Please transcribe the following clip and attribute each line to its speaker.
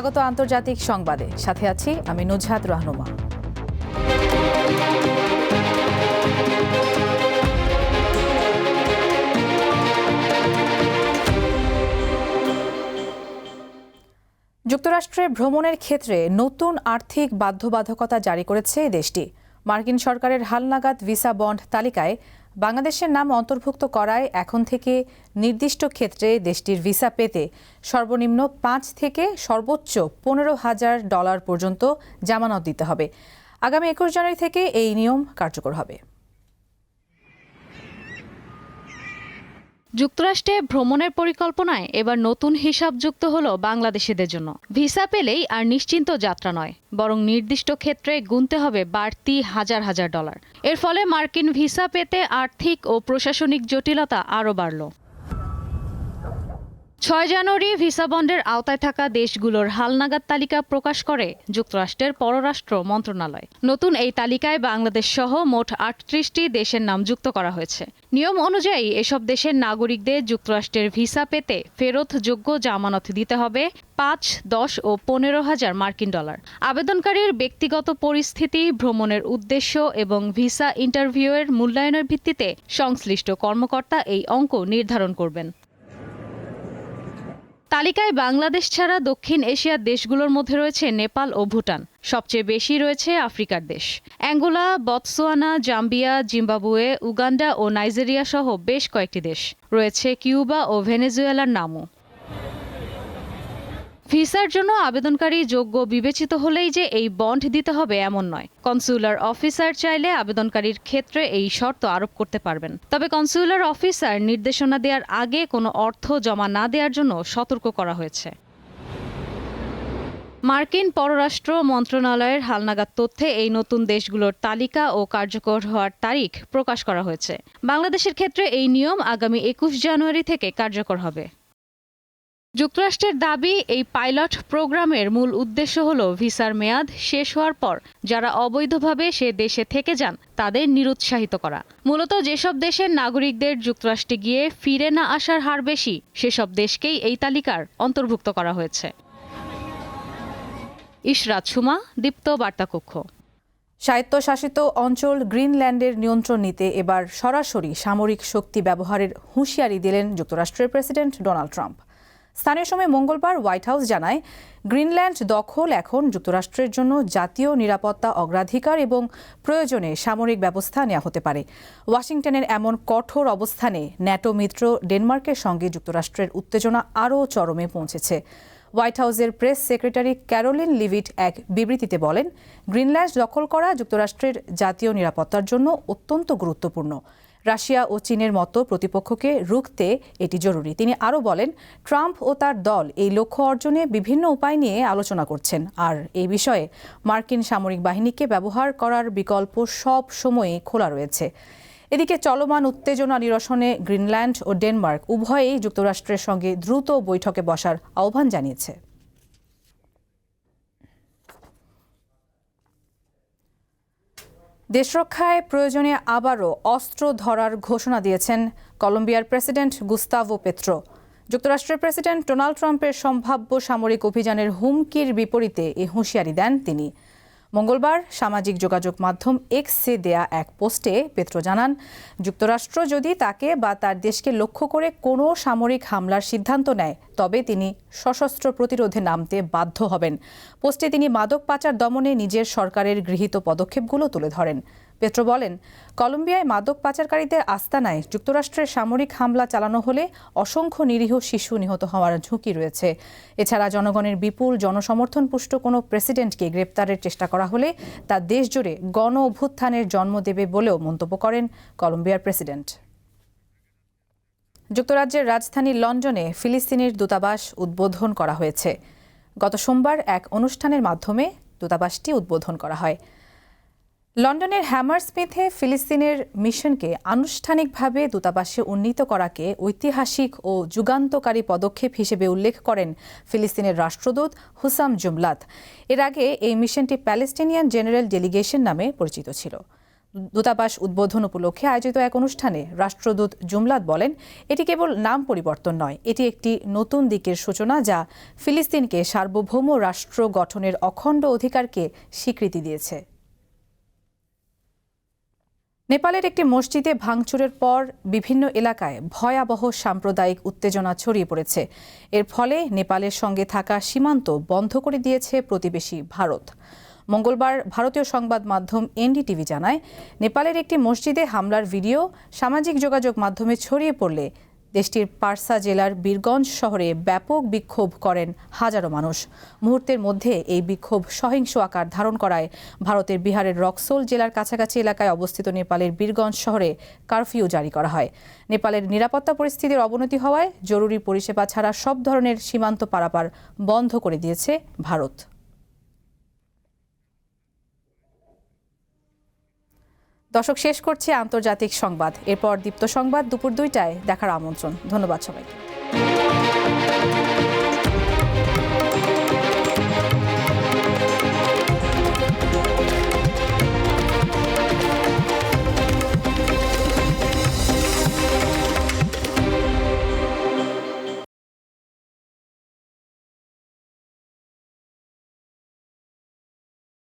Speaker 1: স্বাগত আন্তর্জাতিক সংবাদে। সাথে আছি আমি নুজহাত রহনুমা। যুক্তরাষ্ট্রে ভ্রমণের ক্ষেত্রে নতুন আর্থিক বাধ্যবাধকতা জারি করেছে দেশটি। মার্কিন সরকারের হালনাগাদ ভিসা বন্ড তালিকায় বাংলাদেশের নাম অন্তর্ভুক্ত করায় এখন থেকে নির্দিষ্ট ক্ষেত্রে দেশটির ভিসা পেতে সর্বনিম্ন পাঁচ থেকে সর্বোচ্চ পনেরো হাজার ডলার পর্যন্ত জামানত দিতে হবে। আগামী একুশ জানুয়ারি থেকে এই নিয়ম কার্যকর হবে।
Speaker 2: যুক্তরাষ্ট্রে ভ্রমণের পরিকল্পনায় এবার নতুন হিসাব যুক্ত হল বাংলাদেশিদের জন্য। ভিসা পেলেই আর নিশ্চিন্ত যাত্রা নয়, বরং নির্দিষ্ট ক্ষেত্রে গুনতে হবে বাড়তি হাজার হাজার ডলার। এর ফলে মার্কিন ভিসা পেতে আর্থিক ও প্রশাসনিক জটিলতা আরও বাড়ল। ছয় জানুয়ারি ভিসা বন্ডের আওতায় থাকা দেশগুলোর হালনাগাদ তালিকা প্রকাশ করে যুক্তরাষ্ট্রের পররাষ্ট্র মন্ত্রণালয়। নতুন এই তালিকায় বাংলাদেশ সহ মোট আটত্রিশটি দেশের নাম যুক্ত করা হয়েছে। নিয়ম অনুযায়ী এসব দেশের নাগরিকদের যুক্তরাষ্ট্রের ভিসা পেতে ফেরতযোগ্য জামানত দিতে হবে পাঁচ, দশ ও পনেরো হাজার মার্কিন ডলার। আবেদনকারীর ব্যক্তিগত পরিস্থিতি, ভ্রমণের উদ্দেশ্য এবং ভিসা ইন্টারভিউয়ের মূল্যায়নের ভিত্তিতে সংশ্লিষ্ট কর্মকর্তা এই অঙ্ক নির্ধারণ করবেন। তালিকায় বাংলাদেশ ছাড়া দক্ষিণ এশিয়ার দেশগুলোর মধ্যে রয়েছে নেপাল ও ভুটান। সবচেয়ে বেশি রয়েছে আফ্রিকার দেশ। Angola Botswana Zambia, Zimbabwe, Uganda ও নাইজেরিয়া সহ বেশ কয়েকটি দেশ। রয়েছে কিউবা ও ভেনেজুয়েলার নামও। ভিসার জন্য আবেদনকারী যোগ্য বিবেচিত হলেই যে এই বন্ড দিতে হবে এমন নয়। কনসুলার অফিসার চাইলে আবেদনকারীর ক্ষেত্রে এই শর্ত আরোপ করতে পারবেন। তবে কনসুলার অফিসার নির্দেশনা দেওয়ার আগে কোনো অর্থ জমা না দেওয়ার জন্য সতর্ক করা হয়েছে। মার্কিন পররাষ্ট্র মন্ত্রণালয়ের হালনাগাদ তথ্যে এই নতুন দেশগুলোর তালিকা ও কার্যকর হওয়ার তারিখ প্রকাশ করা হয়েছে। বাংলাদেশের ক্ষেত্রে এই নিয়ম আগামী একুশ জানুয়ারি থেকে কার্যকর হবে। যুক্তরাষ্ট্রের দাবি, এই পাইলট প্রোগ্রামের মূল উদ্দেশ্য হল ভিসার মেয়াদ শেষ হওয়ার পর যারা অবৈধভাবে সে দেশে থেকে যান, তাদের নিরুৎসাহিত করা। মূলত যেসব দেশের নাগরিকদের যুক্তরাষ্ট্রে গিয়ে ফিরে না আসার হার বেশি, সেসব দেশকেই এই তালিকার অন্তর্ভুক্ত করা হয়েছে। ইশরাত সুমা, দীপ্ত বার্তাকক্ষ।
Speaker 1: স্বায়ত্তশাসিত অঞ্চল গ্রিনল্যান্ডের নিয়ন্ত্রণ নিতে এবার সরাসরি সামরিক শক্তি ব্যবহারের হুঁশিয়ারি দিলেন যুক্তরাষ্ট্রের প্রেসিডেন্ট ডোনাল্ড ট্রাম্প। স্থানীয় সময় মঙ্গলবার হোয়াইট হাউস জানায়, গ্রিনল্যান্ড দখল এখন যুক্তরাষ্ট্রের জন্য জাতীয় নিরাপত্তা অগ্রাধিকার এবং প্রয়োজনে সামরিক ব্যবস্থা নেওয়া হতে পারে। ওয়াশিংটনের এমন কঠোর অবস্থানে ন্যাটো মিত্র ডেনমার্কের সঙ্গে যুক্তরাষ্ট্রের উত্তেজনা আরও চরমে পৌঁছেছে। হোয়াইট হাউসের প্রেস সেক্রেটারি ক্যারোলিন লিভিট এক বিবৃতিতে বলেন, গ্রিনল্যান্ড দখল করা যুক্তরাষ্ট্রের জাতীয় নিরাপত্তার জন্য অত্যন্ত গুরুত্বপূর্ণ। রাশিয়া ও চীনের মতো প্রতিপক্ষকে রুখতে এটি জরুরি। তিনি আরও বলেন, ট্রাম্প ও তার দল এই লক্ষ্য অর্জনে বিভিন্ন উপায় নিয়ে আলোচনা করছেন। আর এই বিষয়ে মার্কিন সামরিক বাহিনীকে ব্যবহার করার বিকল্প সব সময়ই খোলা রয়েছে। এদিকে চলমান উত্তেজনা নিরসনে গ্রিনল্যান্ড ও ডেনমার্ক উভয়েই যুক্তরাষ্ট্রের সঙ্গে দ্রুত বৈঠকে বসার আহ্বান জানিয়েছে। দেশরক্ষায় প্রয়োজনে আবারও অস্ত্র ধরার ঘোষণা দিয়েছেন কলম্বিয়ার প্রেসিডেন্ট গুস্তাভো পেত্রো। যুক্তরাষ্ট্রের প্রেসিডেন্ট ডোনাল্ড ট্রাম্পের সম্ভাব্য সামরিক অভিযানের হুমকির বিপরীতে এ হুঁশিয়ারি দেন তিনি। মঙ্গলবার সামাজিক যোগাযোগ মাধ্যম এক্সে দেয়া এক পোস্টে পেত্র জানান, যুক্তরাষ্ট্র যদি তাকে বা তার দেশকে লক্ষ্য করে কোনো সামরিক হামলার সিদ্ধান্ত নেয়, তবে তিনি সশস্ত্র প্রতিরোধে নামতে বাধ্য হবেন। পোস্টে তিনি মাদক পাচার দমনে নিজের সরকারের গৃহীত পদক্ষেপগুলো তুলে ধরেন। পেট্রো বলেন, কলম্বিয়ায় মাদক পাচারকারীদের আস্তানায় যুক্তরাষ্ট্রের সামরিক হামলা চালানো হলে অসংখ্য নিরীহ শিশু নিহত হওয়ার ঝুঁকি রয়েছে। এছাড়া জনগণের বিপুল জনসমর্থন পুষ্ট কোনো প্রেসিডেন্টকে গ্রেপ্তারের চেষ্টা করা হলে তা দেশজুড়ে গণ অভ্যুত্থানের জন্ম দেবে বলেও মন্তব্য করেন কলম্বিয়ার প্রেসিডেন্ট। যুক্তরাজ্যের রাজধানী লন্ডনে ফিলিস্তিনের দূতাবাস উদ্বোধন করা হয়েছে। গত সোমবার এক অনুষ্ঠানের মাধ্যমে দূতাবাসটি উদ্বোধন করা হয়। লন্ডনের হ্যামারস্মিথে ফিলিস্তিনের মিশনকে আনুষ্ঠানিকভাবে দূতাবাসে উন্নীত করাকে ঐতিহাসিক ও যুগান্তকারী পদক্ষেপ হিসেবে উল্লেখ করেন ফিলিস্তিনের রাষ্ট্রদূত হুসাম জুমলাত। এর আগে এই মিশনটি প্যালেস্টিনিয়ান জেনারেল ডেলিগেশন নামে পরিচিত ছিল। দূতাবাস উদ্বোধন উপলক্ষে আয়োজিত এক অনুষ্ঠানে রাষ্ট্রদূত জুমলাত বলেন, এটি কেবল নাম পরিবর্তন নয়, এটি একটি নতুন দিকের সূচনা যা ফিলিস্তিনকে সার্বভৌম রাষ্ট্র গঠনের অখণ্ড অধিকারকে স্বীকৃতি দিয়েছে। নেপালের একটি মসজিদে ভাঙচুরের পর বিভিন্ন এলাকায় ভয়াবহ সাম্প্রদায়িক উত্তেজনা ছড়িয়ে পড়েছে। এর ফলে নেপালের সঙ্গে থাকা সীমান্ত বন্ধ করে দিয়েছে প্রতিবেশী ভারত। মঙ্গলবার ভারতীয় সংবাদ মাধ্যম এনডিটিভি জানায়, নেপালের একটি মসজিদে হামলার ভিডিও, সামাজিক যোগাযোগ মাধ্যমে ছড়িয়ে পড়লে দেশটির পারসা জেলার বীরগঞ্জ শহরে ব্যাপক বিক্ষোভ করেন হাজারো মানুষ। মুহূর্তের মধ্যে এই বিক্ষোভ সহিংস আকার ধারণ করায় ভারতের বিহারের রক্সোল জেলার কাছাকাছি এলাকায় অবস্থিত নেপালের বীরগঞ্জ শহরে কারফিউ জারি করা হয়। নেপালের নিরাপত্তা পরিস্থিতির অবনতি হওয়ায় জরুরি পরিষেবা ছাড়া সব ধরনের সীমান্ত পারাপার বন্ধ করে দিয়েছে ভারত। দর্শক শেষ করছে আন্তর্জাতিক সংবাদ। এরপর দীপ্ত সংবাদ দুপুর দুইটায় দেখার আমন্ত্রণ। ধন্যবাদ সবাইকে।